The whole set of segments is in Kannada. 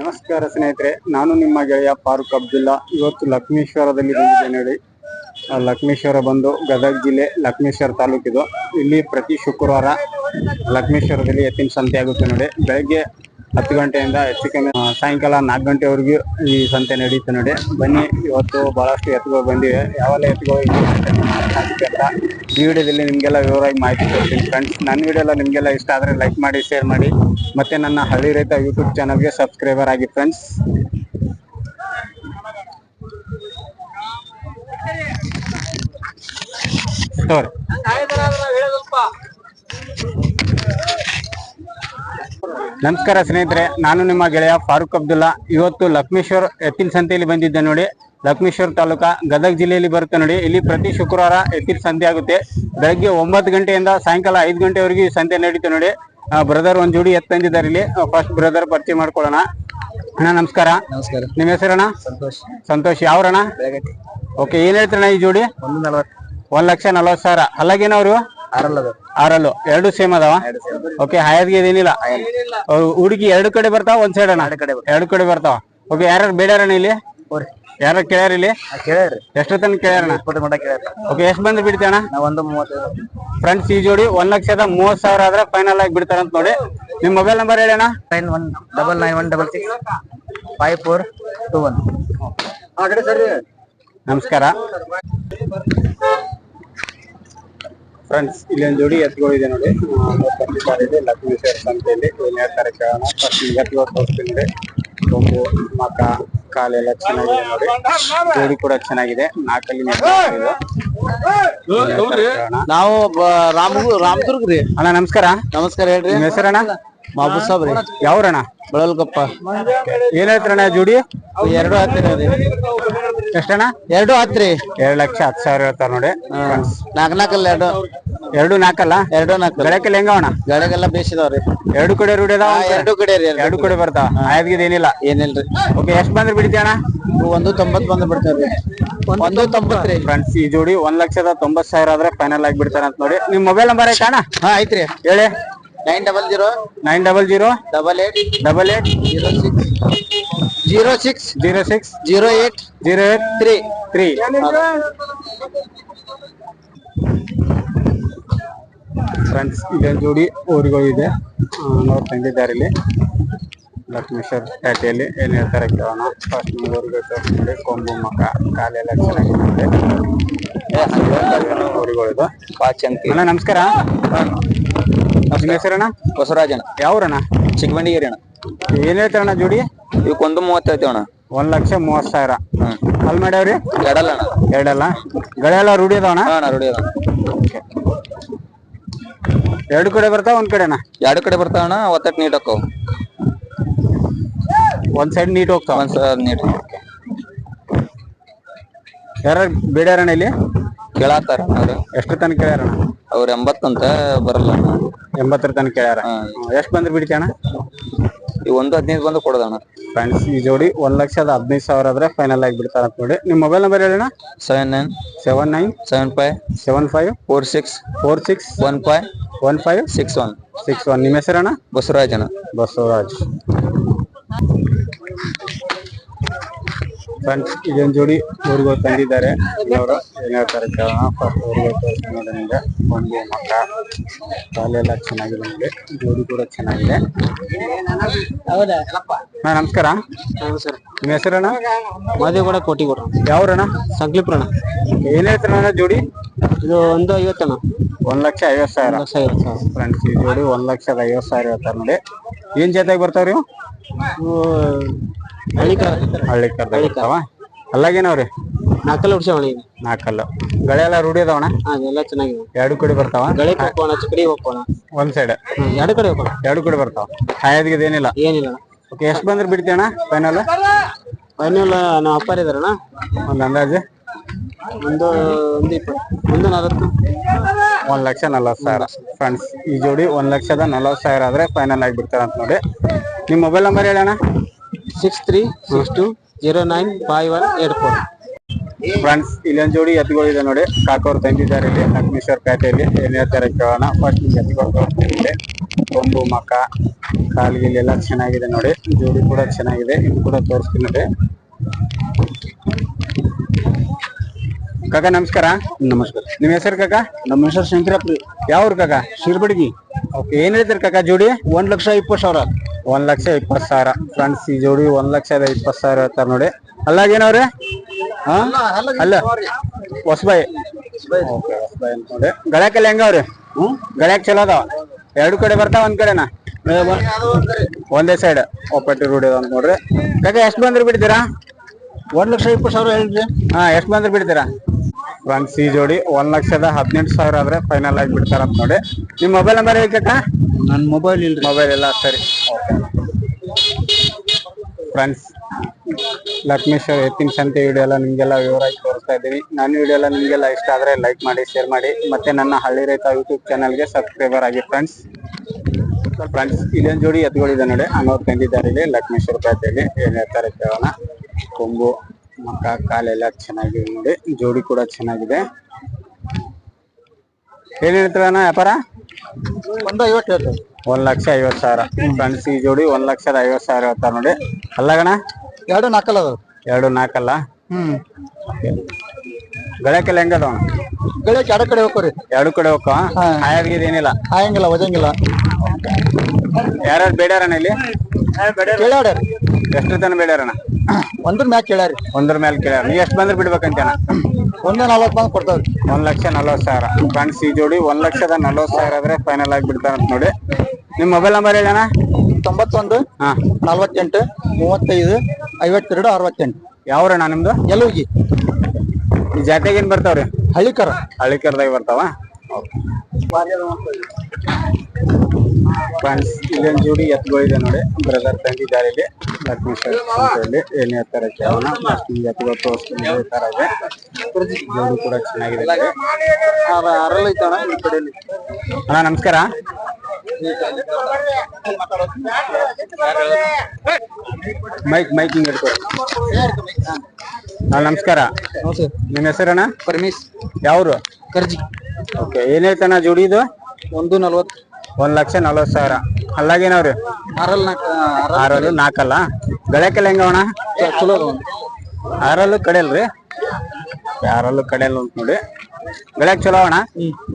ನಮಸ್ಕಾರ ಸ್ನೇಹಿತರೆ, ನಾನು ನಿಮ್ಮ ಗೆಳೆಯ ಫಾರೂಕ್ ಅಬ್ದುಲ್ಲಾ. ಇವತ್ತು ಲಕ್ಷ್ಮೇಶ್ವರದಲ್ಲಿ ಬಂದಿದ್ದೇನೆ ನೋಡಿ. ಲಕ್ಷ್ಮೀಶ್ವರ ಬಂದು ಗದಗ ಜಿಲ್ಲೆ ಲಕ್ಷ್ಮೇಶ್ವರ ತಾಲೂಕಿದು. ಇಲ್ಲಿ ಪ್ರತಿ ಶುಕ್ರವಾರ ಲಕ್ಷ್ಮೇಶ್ವರದಲ್ಲಿ ಎತ್ತಿನ ಸಂತೆ ಆಗುತ್ತೆ ನೋಡಿ. ಬೆಳಗ್ಗೆ ಹತ್ತು ಗಂಟೆಯಿಂದ ಹೆಚ್ಚು ಕಮ್ಮಿ. ಸಾಯಂಕಾಲ ನಾಲ್ಕು ಗಂಟೆವರೆಗೂ ಈ ಸಂತೆ ನಡೀತು ನೋಡಿ. ಬನ್ನಿ, ಇವತ್ತು ಬಹಳಷ್ಟು ಎತ್ತುಗಳು ಬಂದಿವೆ. ಯಾವೆಲ್ಲ ಎತ್ತುಗಳು ಈ ವಿಡಿಯೋದಲ್ಲಿ ನಿಮಗೆಲ್ಲ ವಿವರವಾಗಿ ಮಾಹಿತಿ ಕೊಡ್ತೀನಿ. ಫ್ರೆಂಡ್ಸ್ ನನ್ನ ವಿಡಿಯೋ ಎಲ್ಲ ನಿಮಗೆಲ್ಲ ಇಷ್ಟ ಆದರೆ ಲೈಕ್ ಮಾಡಿ ಶೇರ್ ಮಾಡಿ. ಮತ್ತೆ ನನ್ನ ಹಳ್ಳಿ ರೈತ ಯೂಟ್ಯೂಬ್ ಚಾನಲ್ಗೆ ಸಬ್ಸ್ಕ್ರೈಬರ್ ಆಗಿ ಫ್ರೆಂಡ್ಸ್ ಸ್ಟೋರಿ ನಮಸ್ಕಾರ ಸ್ನೇಹಿತರೆ ನಾನು ನಿಮ್ಮ ಗೆಳೆಯ ಫಾರೂಕ್ ಅಬ್ದುಲ್ಲಾ. ಇವತ್ತು ಲಕ್ಷ್ಮೇಶ್ವರ್ ಎತ್ತಿನ ಸಂತೆಯಲ್ಲಿ ಬಂದಿದ್ದೆ ನೋಡಿ. ಲಕ್ಷ್ಮೇಶ್ವರ ತಾಲೂಕಾ ಗದಗ ಜಿಲ್ಲೆಯಲ್ಲಿ ಬರುತ್ತೆ ನೋಡಿ. ಇಲ್ಲಿ ಪ್ರತಿ ಶುಕ್ರವಾರ ಎತ್ತಿನ ಸಂತೆ ಆಗುತ್ತೆ. ಬೆಳಗ್ಗೆ ಒಂಬತ್ತು ಗಂಟೆಯಿಂದ ಸಾಯಂಕಾಲ ಐದು ಗಂಟೆವರೆಗೂ ಈ ಸಂತೆ ನಡೀತು ನೋಡಿ. ಬ್ರದರ್ ಒಂದು ಜೋಡಿ ಎತ್ತಂದಿದ್ದಾರೆ ಇಲ್ಲಿ. ಫಸ್ಟ್ ಬ್ರದರ್ ಪರಿಚಯ ಮಾಡ್ಕೊಳ್ಳೋಣ. ಅಣ್ಣ ನಮಸ್ಕಾರ. ನಮಸ್ಕಾರ. ನಿಮ್ಮ ಹೆಸರಣ್ಣ? ಸಂತೋಷ್. ಸಂತೋಷ್. ಯಾವ್ರಣ್ಣ? ಓಕೆ ಏನ್ ಹೇಳ್ತೀರಣ್ಣ ಈ ಜೋಡಿ? ಒಂದ್ ಲಕ್ಷ ನಲವತ್ತು ಸಾವಿರ. ಅಲ್ಲಾಗೇನವ್ರು? ಆರಲ್ಲದ ಆರಲ್ಲು. ಎರಡು ಸೇಮ್ ಅದಾವ? ಓಕೆ ಹಾಯದ್ಗೆ ಏನಿಲ್ಲ. ಹುಡುಗಿ ಎರಡು ಕಡೆ ಬರ್ತಾವ ಒಂದ್ ಸೈಡ್ ಅಣ್ಣ? ಎರಡು ಕಡೆ ಬರ್ತಾವ. ಓಕೆ ಯಾರು ಬೇಡಾರಣ್ಣ ಇಲ್ಲಿ? ಯಾರ ಯಾರು ಕೇಳ್ಯಾರ ಇಲ್ಲಿ? ಕೇಳ್ಯಾರ ಎಷ್ಟು ತನಕ ಕೇಳ್ಯಾರಣ್ಣ? ಇಪ್ಪತ್ತು ಮಟ ಕೇಳ್ರಿ ಓಕೆ ಎಷ್ಟು ಬಂದ್ರೆ ಬಿಡ್ತೇಣ ನಾವು ಒಂದು ಮೂವತ್ತೈದು ಫ್ರೆಂಡ್ಸ್ ಈ ಜೋಡಿ ಒಂದ್ ಲಕ್ಷದ ಮೂವತ್ ಸಾವಿರ ಆದ್ರೆ ಫೈನಲ್ ಆಗಿ ಬಿಡ್ತಾರಂತ ನೋಡಿ. ನಿಮ್ mobile number ಹೇಳಣ್ಣ nine one double nine one double six five four two one ನಮಸ್ಕಾರ. ಫ್ರೆಂಡ್ಸ್ ಇಲ್ಲಿ ಒಂದು ಜೋಡಿ ಎತ್ತುಗಳಿದೆ ನೋಡಿ. ಇದೆ. ಲಕ್ಷ್ಮೀಶ್ವರ ಸಂತೆಯಲ್ಲಿ ಏನ್ ಹೇಳ್ತಾರೆ ಕೇಳೋಣ ಫಸ್ಟ್ ಎತ್ತುಗಳು ನೋಡಿ ಕೊಂಬು ಮಕ ಕಾಲೆಲ್ಲ ಚೆನ್ನಾಗಿದೆ ನೋಡಿ. ಜೋಡಿ ಕೂಡ ಚೆನ್ನಾಗಿದೆ. ನಾಲ್ಕಲ್ಲಿ ನಾವು ರಾಮ ರಾಮದುರ್ಗ ರೀ. ಅಣ್ಣ ನಮಸ್ಕಾರ. ನಮಸ್ಕಾರ ಹೇಳ್ರಿ. ನಿಮ್ಮ ಹೆಸರಣ್ಣ? ಮಾಬು ಸಾಬ್ ರೀ. ಯಾವ್ರಣ ಬಳಲ್ಗಪ್ಪ. ಏನ್ ಹೇಳ್ತಾರಣ್ಣ ಜೋಡಿ? ಎರಡು ಹತ್ತಿರ ರೀ ಎಷ್ಟಣ್ಣ? ಎರಡು ಹತ್ತು ರೀ ಎರಡು ಲಕ್ಷ ಹತ್ತು ಸಾವಿರ ಹೇಳ್ತಾರ ನೋಡಿ. ನಾಲ್ಕು ನಾಲ್ಕಲ್ಲಿ ಎರಡು. ಎರಡು ನಾಲ್ಕಲ್ಲ ಎರಡು ನಾಲ್ಕು ಬೆಳಕಲ್ಲಿ ಹೆಂಗವಣ ಗಡಕ್ಕೆಲ್ಲ ಬೇಸಿದವ್ರಿ. ಎರಡು ಕಡೆ ರೂಢಿ ಅದಾವ ಎರಡು ಕಡೆ ರೀ ಎರಡು ಕಡೆ. ಬರ್ತಾವ? ಆಯ್ದಿಗೆ ಏನಿಲ್ಲ? ಏನಿಲ್ರಿ. ಓಕೆ ಎಷ್ಟ್ ಬಂದ್ರೆ ಬಿಡ್ತೀಯಣ ಒಂದು ತೊಂಬತ್ ಬಂದ್ ಬಿಡ್ತಾವ್ರಿ. ಒಂದು ತೊಂಬತ್ ರೀ. ಫ್ರೆಂಡ್ಸ್ ಈ ಜೋಡಿ ಒಂದ್ ಲಕ್ಷದ ತೊಂಬತ್ ಸಾವಿರ ಆದ್ರೆ ಫೈನಲ್ ಆಗಿ ಬಿಡ್ತಾರ ಅಂತ ನೋಡಿ. ನಿಮ್ ಮೊಬೈಲ್ ನಂಬರ್ ಐತಾ ಅಣ್ಣ? ಹಾ ಐತ್ರಿ. ಹೇಳಿ. Nine double zero. Nine double zero. Double eight. Double eight. Zero six. Zero six. Zero six. Zero eight. Zero eight. Three. Three. Friends ಇಲ್ಲೊಂದು ಜೋಡಿ ಊರುಗಳು ಇದೆ. ನೋಡ್ ತಂದಿದ್ದಾರೆ ಇಲ್ಲಿ. ಲಕ್ಷ್ಮೇಶ್ವರ ಪೇಟೆಯಲ್ಲಿ ಏನ್ ಹೇಳ್ತಾರೆ ಕೇಳೋಣ. ಫಸ್ಟ್ ಊರುಗಳು ತೋರಿಸ್ಕೊಂಡು. ಕೊಂಬು ಮಕ ಕಾಲೆಲ್ಲ ಚೆನ್ನಾಗಿದೆ ಊರುಗಳಿದು. ಅಣ್ಣ ನಮಸ್ಕಾರ. ನಿಮ್ಮ ಹೆಸರಣ್ಣ? ಅಣ್ಣ. ಯಾವ್ರಣ್ಣ? ಚಿಕ್ಕಮಂಡಿಗೇರಿ ಅಣ್ಣ. ಏನ್ ಹೇಳ್ತಾರಣ್ಣ ಜೋಡಿ? ಇವಕ್ಕೆ ಒಂದು ಮೂವತ್ತೈತಿ ಅಣ್ಣ. ಒಂದ್ ಲಕ್ಷ ಮೂವತ್ ಸಾವಿರ. ಹಲ್ ಮಾಡ್ಯಾವ್ರಿ? ಎರಡಲ್ಲ ಅಣ್ಣ. ಎರಡಲ್ಲ? ಗಳೆಲ್ಲ ರೂಢಿ ಅದಾವಣ್ಣ ರೂಢಿ ಅದ ಎರಡು ಕಡೆ ಬರ್ತಾವ ಒಂದ್ ಕಡೆನ? ಎರಡು ಕಡೆ ಬರ್ತಾವ ಅಣ್ಣ ಒತ್ತಟ್ಟು ನೀಟ್ ಹಾಕವು ಒಂದ್ ಸೈಡ್ ನೀಟ್ ಹೋಗ್ತಾವ. ಒಂದ್ ಸಲ ನೀಟ್. ಯಾರ ಬೇಡ್ಯಾರಣ ಇಲ್ಲಿ? ಕೇಳತ್ತಾರ ಅವ್ರು. ಎಷ್ಟು ತನಕ ಕೇಳ್ಯಾರಣ್ಣ? ಅವ್ರ ಎಂಬತ್ತಂತ ಬರಲ್ಲ ಅಣ್ಣ. ಎಂಬತ್ತರ ತನಕ ಕೇಳ್ಯಾರ? ಹಾ. ಎಷ್ಟು ಬಂದ್ರೆ ಬಿಡ್ತೀಯಣ್ಣ? ಈ ಒಂದು ಹದಿನೈದು ಬಂದು ಕೊಡೋದಣ್ಣ. ಫ್ರೆಂಡ್ಸ್ ಈ ಜೋಡಿ ಒಂದ್ ಲಕ್ಷದ ಹದಿನೈದು ಸಾವಿರ ಆದ್ರೆ ಫೈನಲ್ ಆಗಿ ಬಿಡ್ತಾರ ನೋಡಿ. ನಿಮ್ ಮೊಬೈಲ್ ನಂಬರ್ ಹೇಳೋಣ seven nine seven nine seven five seven five four six four six one five one five six one six one ನಿಮ್ಮ ಹೆಸರಣ್ಣ? ಬಸವರಾಜನ ಬಸವರಾಜ್. ಫ್ರೆಂಡ್ಸ್ ಇದೊಂದು ಜೋಡಿ ಊರಿಗೂ ತಂದಿದ್ದಾರೆ. ಅವರು ಏನು ಹೇಳ್ತಾರೆ ಕೇಳೋಣ. ಫಸ್ಟ್ ಊರಿಗೆ ತೋರಿಸ್ತೀನಿ ನಿಮಗೆ ಒಂದು ಮಕ್ಕ. ಕಾಲೆಲ್ಲ ಚೆನ್ನಾಗಿದೆ ನಿಮಗೆ ಜೋಡಿ ಕೂಡ ಚೆನ್ನಾಗಿದೆ. ಹೌದಾ? ಅಣ್ಣ ನಮಸ್ಕಾರ. ಸರ್. ನಿಮ್ಮ ಹೆಸರಣ್ಣ? ಕೋಟಿ ಕೋಟಿಗೌಡ. ಯಾವ್ರಣ್ಣ? ಸಂಕ್ಲಿಪುರಣ ಏನ್ ಹೇಳ್ತಾರಣ್ಣ ಜೋಡಿ? ಇದು ಒಂದು ಐವತ್ತಣ್ಣ ಒಂದ್ ಲಕ್ಷ ಐವತ್ ಸಾವಿರ. ಲಕ್ಷ ಐವತ್ತು ಸಾವಿರ. ಫ್ರೆಂಡ್ಸ್ ಈ ಜೋಡಿ ಒಂದ್ ಲಕ್ಷದ ಐವತ್ ಸಾವಿರ ಹೇಳ್ತಾರೆ ನೋಡಿ. ಏನ್ ಜೊತೆಗೆ ಬರ್ತಾವ್ರಿ ಹಳ್ಳಿ ಕರ್ದ ಬರ್ತಾವ ಅಲ್ಲಾಗೇನವ್ರಿ? ನಾಲ್ಕಲ್ಲ ಉಡ್ಸವಣ ಈಗ ನಾಲ್ಕಲ್ಲು ಗಳೆಲ್ಲ ರೂಢಿ ಅದಾವಣ ಎಲ್ಲ ಚೆನ್ನಾಗಿದೆ ಎರಡು ಕಡೆ ಬರ್ತಾವ? ಗಳೆ ಹೋಗೋಣ ಚಿಕ್ಕಡಿ ಹೋಗೋಣ ಒಂದ್ ಸೈಡ್ ಎರಡು ಕಡೆ ಹೋಗೋಣ ಎರಡು ಕಡೆ ಬರ್ತಾವ? ಹಾಯದ್ಗಿದ ಏನಿಲ್ಲ? ಏನಿಲ್ಲ ಓಕೆ ಎಷ್ಟು ಬಂದ್ರೆ ಬಿಡ್ತೀಯಣ್ಣ? ಫೈನಲ್ ಫೈನಲ್ ನಾವು ಅಪ್ಪಾರ ಇದಾರಣ ಒಂದು ಅಂದಾಜು? ಒಂದು ಒಂದು ಇಪ್ಪತ್ತು ಒಂದು ನಲವತ್ತು. ಒಂದ್ ಲಕ್ಷ ನಲ್ವತ್ತು ಸಾವಿರ. ಫ್ರೆಂಡ್ಸ್ ಈ ಜೋಡಿ ಒಂದ್ ಲಕ್ಷದ ನಲ್ವತ್ತು ಸಾವಿರ ಆದ್ರೆ ಫೈನಲ್ ಆಗಿ ಬಿಡ್ತಾರ ಅಂತ ನೋಡಿ. ನಿಮ್ mobile number ಹೇಳಣ್ಣ? Six three six two zero nine five one eight four friends ಇಲ್ಲೊಂದು ಜೋಡಿ ಎತ್ತುಗಳಿದೆ ನೋಡಿ. ಕಾಕೋರು ತಂದಿದ್ದಾರೆ ಇಲ್ಲಿ. ಲಕ್ಷ್ಮೇಶ್ವರ ಪೇಟೆಯಲ್ಲಿ. ಏನ್ ಹೇಳ್ತಾರೆ ಕೇಳೋಣ ಫಸ್ಟ್ ಎತ್ತುಗಳು ತೋರಿಸ್ತೀನಿ ಕೊಂಬು ಮಕ ಕಾಲ್ಗಿಲ್ ಎಲ್ಲ ಚೆನ್ನಾಗಿದೆ ನೋಡಿ. ಜೋಡಿ ಕೂಡ ಚೆನ್ನಾಗಿದೆ. ಇದು ಕೂಡ ತೋರಿಸ್ತೀನಿ ನೋಡಿ. ಕಾಕ ನಮಸ್ಕಾರ. ನಮಸ್ಕಾರ. ನಿಮ್ಮ ಹೆಸರು ಕಾಕ? ನಮ್ಮ ಹೆಸರು ಶಂಕರಪ್ಪ. ಯಾವ್ರು ಕಾಕ? ಶಿರ್ಬಡಗಿ. ಓಕೆ ಏನ್ ಹೇಳ್ತಾರೆ ಕಾಕ ಜೋಡಿ? ಒಂದ್ ಲಕ್ಷ ಇಪ್ಪತ್ತು ಸಾವಿರ. ಒಂದ್ ಲಕ್ಷ ಇಪ್ಪತ್ ಸಾವಿರ. ಫ್ರೆಂಡ್ಸ್ ಈ ಜೋಡಿ ಒಂದ್ ಲಕ್ಷದ ಇಪ್ಪತ್ ಸಾವಿರ ಹೇಳ್ತಾರ ನೋಡಿ. ಅಲ್ಲಾಗೇನವ್ರೆ ಹಾ? ಅಲ್ಲ ಹೊಸಬಾಯಿ. ನೋಡಿ. ಗಳಕ್ಕೆಲ್ಲ ಹೆಂಗವ್ರಿ? ಹ್ಮ್ ಗಳ್ಯಾಕ್ ಚಲೋ ಅದಾವ? ಎರಡು ಕಡೆ ಬರ್ತಾವ ಒಂದ್ ಕಡೆನಾ? ಒಂದೇ ಸೈಡ್ ಒಪ್ಪಟ್ಟಿ ರೂಢಿ ಅದ ನೋಡ್ರಿ. ಕಾಕ ಎಷ್ಟು ಬಂದ್ರೆ ಬಿಡ್ತೀರಾ? ಒಂದ್ ಲಕ್ಷ ಇಪ್ಪತ್ ಸಾವಿರ ಹೇಳ್ರಿ ಹಾ ಎಷ್ಟು ಬಂದ್ರೆ ಬಿಡ್ತೀರಾ? ಫ್ರೆಂಡ್ಸ್ ಸಿ ಜೋಡಿ ಒಂದ್ ಲಕ್ಷದ ಹದಿನೆಂಟು ಸಾವಿರ ಆದ್ರೆ ಫೈನಲ್ ಆಗಿ ಬಿಡ್ತಾರ ಅಂತ ನೋಡಿ. ನಿಮ್ ಮೊಬೈಲ್ ನಂಬರ್ ಹೇಳಿ ಕಾಕ? ನನ್ನ ಮೊಬೈಲ್ ಇಲ್ರಿ. ಮೊಬೈಲ್ ಎಲ್ಲ ಸರಿ. ಫ್ರೆಂಡ್ಸ್ ಲಕ್ಷ್ಮೇಶ್ವರ ಎತ್ತಿನ ಸಂತೆ ವಿಡಿಯೋ ಎಲ್ಲ ನಿಮ್ಗೆಲ್ಲ ವಿವರವಾಗಿ ತೋರಿಸ್ತಾ ಇದ್ದೀನಿ. ನನ್ನ ವಿಡಿಯೋ ಎಲ್ಲ ನಿಮ್ಗೆಲ್ಲ ಇಷ್ಟ ಆದ್ರೆ ಲೈಕ್ ಮಾಡಿ ಶೇರ್ ಮಾಡಿ. ಮತ್ತೆ ನನ್ನ ಹಳ್ಳಿ ರೈತ ಯೂಟ್ಯೂಬ್ ಚಾನಲ್ಗೆ ಸಬ್ಸ್ಕ್ರೈಬರ್ ಆಗಿ ಫ್ರೆಂಡ್ಸ್ ಫ್ರೆಂಡ್ಸ್ ಇಲ್ಲೊಂದು ಜೋಡಿ ಎತ್ತುಗಳಿದೆ ನೋಡಿ. ಅನ್ನೋರು ತಂದಿದ್ದಾರೆ ಇಲ್ಲಿ. ಲಕ್ಷ್ಮೇಶ್ವರ ಪೇಟೆಯಲ್ಲಿ ಏನು ಹೇಳ್ತಾರೆ ಕೇಳೋಣ. ಕೊಂಬು. ಮಕ್ಕ ಕಾಲೆಲ್ಲ ಚೆನ್ನಾಗಿದೆ ನೋಡಿ. ಜೋಡಿ ಕೂಡ ಚೆನ್ನಾಗಿದೆ. ಏನ್ ಹೇಳ್ತೀರಣ್ಣ ವ್ಯಾಪಾರ? ಒಂದ ಐವತ್ತು ಹೇಳ್ತಾರೆ ಒಂದ್ ಲಕ್ಷ ಐವತ್ ಸಾವಿರ. ಫ್ರೆಂಡ್ಸ್ ಈ ಜೋಡಿ ಒಂದ್ ಲಕ್ಷದ ಐವತ್ ಸಾವಿರ ಹೇಳ್ತಾರ ನೋಡಿ. ಅಲ್ಲಗಣ ಎರಡು ನಾಲ್ಕಲ್ಲ ಅದಾವ ಎರಡು ನಾಲ್ಕಲ್ಲ? ಹ್ಮ್. ಗಳಕ್ಕೆಲ್ಲ ಹೆಂಗದವ ಗಳಕ್ಕೆ ಎರಡು ಕಡೆ ಹೋಗ್ರಿ ಎರಡು ಕಡೆ ಹೋಗ ಹಾ. ಏನಿಲ್ಲ? ಹಾಯಂಗಿಲ್ಲ ವಜಂಗಿಲ್ಲ ಯಾರ್ಯಾರು ಬೇಡ್ಯಾರಣ ಇಲ್ಲಿ? ಬೇಡ ಎಷ್ಟು ತನ ಬೇಡ್ಯಾರಣ ಒಂದ್ರ ಮ್ಯಾಲ ಕೇಳ್ಯಾರಿ. ಒಂದ್ರ ಮೇಲೆ ಕೇಳ್ಯಾರ. ನೀ ಎಷ್ಟ್ ಬಂದ್ರೆ ಬಿಡ್ಬೇಕಂತೇನ ಒಂದ ನಲ್ವತ್ತು ಬಂದ್ ಕೊಡ್ತಾವ್ರಿ. ಒಂದ್ ಲಕ್ಷ ನಲ್ವತ್ ಸಾವಿರ. ಫ್ರೆಂಡ್ಸ್ ಈ ಜೋಡಿ ಒಂದ್ ಲಕ್ಷದ ನಲ್ವತ್ ಸಾವಿರ ಆದ್ರೆ ಫೈನಲ್ ಆಗಿ ಬಿಡ್ತಾರಂತ ನೋಡಿ. ನಿಮ್ ಮೊಬೈಲ್ ನಂಬರ್ ಹೇಳಣ್ಣ ತೊಂಬತ್ತೊಂದು ಹಾ. ನಲ್ವತ್ತೆಂಟು ಮೂವತ್ತೈದು ಐವತ್ತೆರಡು ಅರವತ್ತೆಂಟು. ಯಾವ್ರಣ್ಣ ನಿಮ್ದು? ಎಲ್ಲೂಗಿ ಈ ಜಾತ್ಯಾಗ ಏನ್ ಬರ್ತಾವ್ರಿ? ಹಳ್ಳಿಕರ. ಹಳ್ಳಿಕರ್ದಾಗ ಬರ್ತಾವ? ಫ್ರೆಂಡ್ಸ್ ಇಲ್ಲೊಂದು ಜೋಡಿ ಎತ್ತುಗಳಿದೆ ನೋಡಿ. ಬ್ರದರ್ ತಂದಿದ್ದಾರೆ ಇಲ್ಲಿ ಲಕ್ಷ್ಮೀ ಸಂತೆಯಲ್ಲಿ ಏನ್ ಹೇಳ್ತಾರೆ ಕೇಳೋಣ ಫಸ್ಟ್ ನಿಮ್ಗೆ ಎತ್ತುಗಳು ತೋರಿಸ್ತೀನಿ ಈ ತರ ಇದೆ. ಜೋಡಿ ಕೂಡ ಚೆನ್ನಾಗಿದೆ ಅಣ್ಣ ನಮಸ್ಕಾರ. ಮೈಕ್ ಮೈಕಿಂಗ್ ಹಿಡ್ಕೊ. ಅಣ್ಣ ನಮಸ್ಕಾರ. ನಿಮ್ ನಿಮ್ಮ ಹೆಸರಣ್ಣ? ಪರಮೇಶ್. ಯಾವ್ರು? ಕರ್ಜಿ. ಓಕೆ ಏನ್ ಹೇಳ್ತಾನ ಜೋಡಿ ಇದು? ಒಂದು ನಲ್ವತ್ತು. ಒಂದ್ ಲಕ್ಷ ನಲ್ವತ್ ಸಾವಿರ. ಅಲ್ಲಾಗೇನವ್ರಿ? ಆರಲ್ ನಾಕಲ್ಲ? ಆರಲ್ಲು ನಾಲ್ಕಲ್ಲ ಗಳಕ್ಕೆಲ್ಲ ಹೆಂಗವಣ ಚಲೋ ಆರಲ್ಲು ಕಡೆಯಲ್ರಿ? ಯಾರಲ್ಲೂ ಕಡೆಯಲ್ಲ ಅಂತ ನೋಡಿ. ಗಳಕ್ ಚಲೋ ಅಣ್ಣ?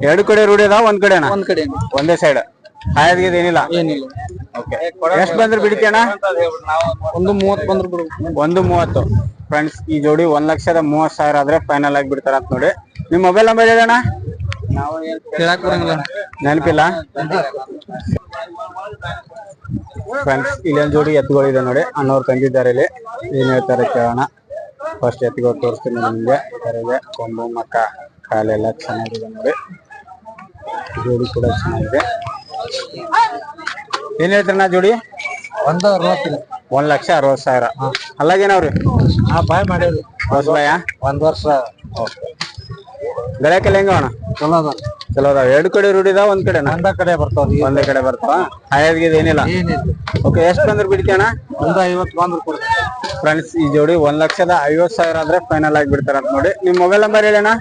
ಎರಡು ಕಡೆ ರೂಢಿ ಅದಾವ ಒಂದ್ ಕಡೆ ಒಂದ್ ಕಡೆ ಒಂದೇ ಸೈಡ್ ಹಾಯದ್ಗಿದ್ ಏನಿಲ್ಲ? ಏನಿಲ್ಲ. ಓಕೆ ಎಷ್ಟ್ ಬಂದ್ರೆ ಬಿಡ್ತೀಯಣ್ಣ ಒಂದು ಮೂವತ್ತು ಬಂದ್ರ ಬಿಡು. ಒಂದು ಮೂವತ್ತು. ಫ್ರೆಂಡ್ಸ್ ಈ ಜೋಡಿ ಒಂದ್ ಲಕ್ಷದ ಮೂವತ್ ಸಾವಿರ ಆದ್ರೆ ಫೈನಲ್ ಆಗಿ ಬಿಡ್ತಾರ ಅಂತ ನೋಡಿ. ನಿಮ್ ಮೊಬೈಲ್ ನಂಬರ್ ಹೇಳಣ್ಣ ಕೇಳಾಕ್ ಬರಂಗಿಲ್ಲ. ನೆನಪಿಲ್ಲ? ಫ್ರೆಂಡ್ಸ್ ಇಲ್ಲೊಂದು ಜೋಡಿ ಎತ್ತುಗಳಿದೆ ನೋಡಿ. ಅಣ್ಣವ್ರು ತಂದಿದ್ದಾರೆ ಇಲ್ಲಿ. ಏನ್ ಹೇಳ್ತಾರೆ ಕೇಳೋಣ. ಫಸ್ಟ್ ಎತ್ತುಗಳು ತೋರಿಸ್ತೀನಿ ನಿಮ್ಗೆ. ಕರೆಗೆ ಕೊಂಬು ಮಕ್ಕ ಕಾಲೆಲ್ಲ ಚೆನ್ನಾಗಿದೆ ನೋಡಿ. ಜೋಡಿ ಕೂಡ ಚೆನ್ನಾಗಿದೆ. ಏನ್ ನಾ ಜೋಡಿ? ಒಂದು ಅರವತ್ತಿಲ್ಲ ಒಂದ್ ಲಕ್ಷ ಅರವತ್ ಸಾವಿರ. ಅಲ್ಲಾಗೇನವ್ರಿ ಹಾ ಬಾಯ್ ಮಾಡಿ ಒಂದ್ ವರ್ಷ. ಗಳಕ್ಕೆಲ್ಲ ಅಣ್ಣ ಚಲೋ ಅದ ಚಲೋ ಅದಾವ ಎರಡು ಕಡೆ ರೂಢಿದ ಒಂದ್ ಕಡೆ ಒಂದ ಕಡೆ ಬರ್ತಾವ ಒಂದೇ ಕಡೆ ಬರ್ತಾವ. ಹಾಯಾದ್ಗಿದ್ ಏನಿಲ್ಲ? ಏನಿಲ್ಲ. ಓಕೆ ಎಷ್ಟು ಬಂದ್ರೆ ಬಿಡ್ತೀಯಣ್ಣ? ಒಂದ ಐವತ್ತು ಬಂದ್ರು ಫ್ರೆಂಡ್ಸ್ ಈ ಜೋಡಿ ಒಂದ್ ಲಕ್ಷದ ಐವತ್ ಸಾವಿರ ಆದ್ರೆ ಫೈನಲ್ ಆಗಿ ಬಿಡ್ತಾರ ಅಂತ ನೋಡಿ. ನಿಮ್ ಮೊಬೈಲ್ ನಂಬರ್ ಹೇಳಣ್ಣ?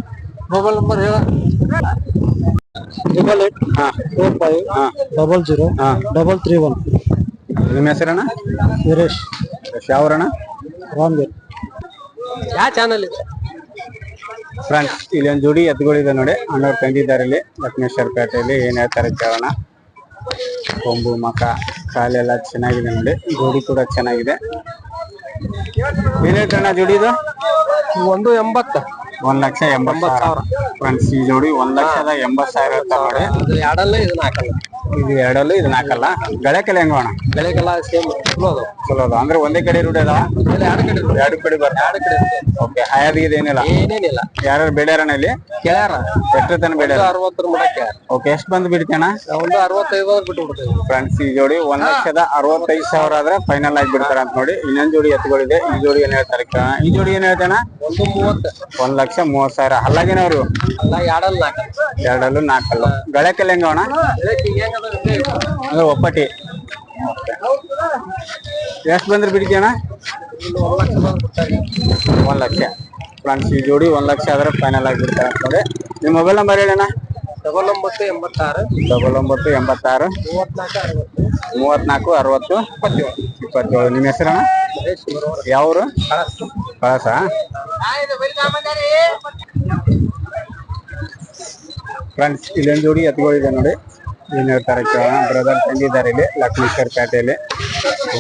ಮೊಬೈಲ್ ನಂಬರ್ ಹೇಳ. ಡಬಲ್ ಏಟ್ ಹಾ. ಫೋರ್ ಫೈವ್ ಹಾ. ಡಬಲ್ ಜೀರೋ ಹಾ. ಡಬಲ್ ತ್ರೀ ಒನ್ ನಿಮ್ಮ ಹೆಸರಣ್ಣ? ವೀರೇಶ್ ಯಾವ್ರಣ್ಣ? ರಾಮ್ಗೇರ್. ಯಾವ ಚಾನಲ್ ಇದೆ? ಫ್ರೆಂಡ್ಸ್ ಇಲ್ಲಿ ಒಂದು ಜೋಡಿ ಎತ್ತುಗಳಿದೆ ನೋಡಿ. ಅಣ್ಣವ್ರು ತಂದಿದ್ದಾರೆ ಇಲ್ಲಿ ಲಕ್ಷ್ಮೇಶ್ವರ ಪೇಟೆಯಲ್ಲಿ ಏನ್ ಹೇಳ್ತಾರೆ ಕೇಳೋಣ. ಕೊಂಬು ಮಕ ಕಾಲೆಲ್ಲ ಚೆನ್ನಾಗಿದೆ ನೋಡಿ. ಜೋಡಿ ಕೂಡ ಚೆನ್ನಾಗಿದೆ. ಏನ್ ಹೇಳ್ತಾರಣ್ಣ ಜೋಡಿ ಇದು? ಒಂದು ಎಂಬತ್ತ. ಒಂದ್ ಲಕ್ಷ ಎಂಬತ್ ಸಾವಿರ. ಫ್ರೆಂಡ್ಸ್ ಈ ಜೋಡಿ ಒಂದ್ ಲಕ್ಷದ ಎಂಬತ್ ಸಾವಿರ ಇರ್ತಾವ ನೋಡಿ. ಎರಡಲ್ಲೇ ಇದನ್ನ ಹಾಕಲ್ಲ. ಇದು ಎರಡಲ್ಲೂ ಇದನ್ನ ಹಾಕಲ್ಲ ಹೆಂಗ ಅಣ್ಣ? ಬೆಳೆಗೆಲ್ಲ ಸೇಮ್ ಚಲೋ ಚಲೋ ಅದ ಅಂದ್ರೆ ಒಂದೇ ಕಡೆ ರೂಢಿ ಆಮೇಲೆ ಎರಡು ಕಡೆ ಎರಡು ಕಡೆ ಬರ್ತಾವ ಎರಡು ಕಡೆ ಓಕೆ ಹಾಯಾದಿಗೆ ಏನಿಲ್ಲ? ಏನೇನಿಲ್ಲ. ಯಾರು ಬೇಡ್ಯಾರಣ ಇಲ್ಲಿ? ಕೇಳ್ಯಾರ. ಎಷ್ಟು ತನ ಬೇಡ್ಯಾರ? ಅರವತ್ತರ ಮಡಕ್ಕೆ ಓಕೆ ಎಷ್ಟು ಬಂದು ಬಿಡ್ತೇಣ ಒಂದು ಅರವತ್ತೈದು ಬಿಟ್ಟು ಬಿಡ್ತೇವೆ. ಫ್ರೆಂಡ್ಸ್ ಈ ಜೋಡಿ ಒಂದ್ ಲಕ್ಷದ ಅರವತ್ತೈದು ಸಾವಿರ ಆದ್ರೆ ಫೈನಲ್ ಆಗಿ ಬಿಡ್ತಾರ ಅಂತ ನೋಡಿ. ಇನ್ನೊಂದ್ ಜೋಡಿ ಎತ್ತುಗಳಿದೆ. ಈ ಜೋಡಿ ಏನ್ ಹೇಳ್ತಾರೆ ಕೇಳೋಣ. ಈ ಜೋಡಿ ಏನ್ ಹೇಳ್ತಾನ? ಒಂದು ಮೂವತ್ತು. ಒಂದ್ ಲಕ್ಷ ಮೂವತ್ ಸಾವಿರ. ಅಲ್ಲಾಗೇನವ್ರು ಅಲ್ಲ ಎರಡಲ್ಲ ನಾಲ್ಕು ಎರಡಲ್ಲೂ ನಾಲ್ಕಲ್ಲ. ಗಳಕ್ಕೆಲ್ಲ ಹೆಂಗ ಬೆಳಗ್ಗೆ ಹೆಂಗದ ಅಂದ್ರೆ ಒಪ್ಪಟಿ. ಎಷ್ಟು ಬಂದ್ರೆ ಲಕ್ಷ ಬಂದು ಒಂದ್ ಲಕ್ಷ. ಫ್ರೆಂಡ್ಸ್ ಈ ಜೋಡಿ ಒಂದ್ ಲಕ್ಷ ಆದ್ರೆ ಫೈನಲ್ ಆಗಿ ಬಿಡ್ತಾರೆ ಅಂತ ನೋಡಿ ನಿಮ್ಮ ಮೊಬೈಲ್ ನಂಬರ್ ಹೇಳಣ್ಣ ಡಬಲ್ ಒಂಬತ್ತು ಎಂಬತ್ತಾರು. ಡಬಲ್ ಒಂಬತ್ತು ಎಂಬತ್ತಾರು. ಮೂವತ್ನಾಲ್ಕು ಅರವತ್ತು. ಇಪ್ಪತ್ತೇಳು. ನಿಮ್ಮ ಹೆಸರಣ್ಣ ಯಾವರು? ಕಳಸ. ಫ್ರೆಂಡ್ಸ್ ಇಲ್ಲೊಂದು ಜೋಡಿ ಎತ್ಗಳಿದೆ ನೋಡಿ. ಏನ್ ಹೇಳ್ತಾರೆ ಕೇಳೋಣ ಬ್ರದರ್ ತಂದಿದ್ದಾರೆ ಇಲ್ಲಿ ಲಕ್ಷ್ಮೇಶ್ವರ ಪೇಟೆಯಲ್ಲಿ.